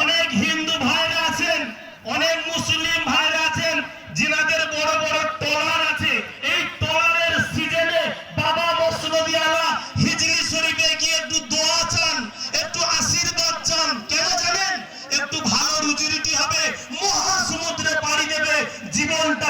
অনেক হিন্দু ভাইরা আছেন, অনেক মুসলিম ভাইরা আছেন জিনাদের বড় বড় টলার আছে। এই টলারের সিজনে বাবা মসনদি আলা হিজলি শরীফে গিয়ে একটু দোয়া চান, একটু আশীর্বাদ চান। কেন জানেন? একটু ভালো রুজি রুটি হবে, মহাসমুদ্রে পাড়ি দেবে, জীবনটা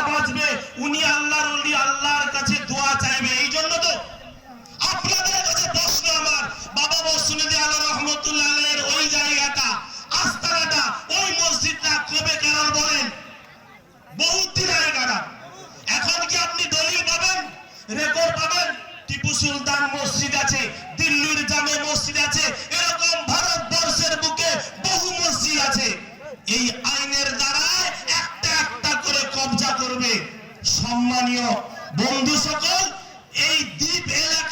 রেকর্ড পাবেন। টিপু সুলতান মসজিদ আছে, দিল্লির জামে মসজিদ আছে, এরকম ভারতবর্ষের বুকে বহু মসজিদ আছে। এই আইনের দ্বারায় একটা একটা করে কবজা করবে। সম্মানীয় বন্ধু সকল, এই দ্বীপ এলাকায়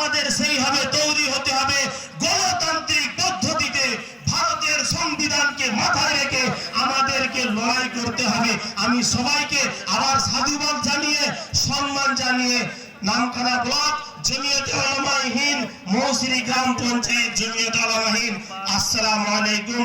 আমাদের সেইভাবে তৈরি হতে হবে। গণতান্ত্রিক পদ্ধতিতে ভারতের সংবিধানকে মাথায় রেখে আমাদেরকে লড়াই করতে হবে। আমি সবাইকে আবার সাধুবাদ জানিয়ে, সম্মান জানিয়ে নামখানা ব্লক, জমিয়ত মৌসিরি গ্রাম পঞ্চায়েত জমিয়ত আলমাহীন আসসালামু আলাইকুম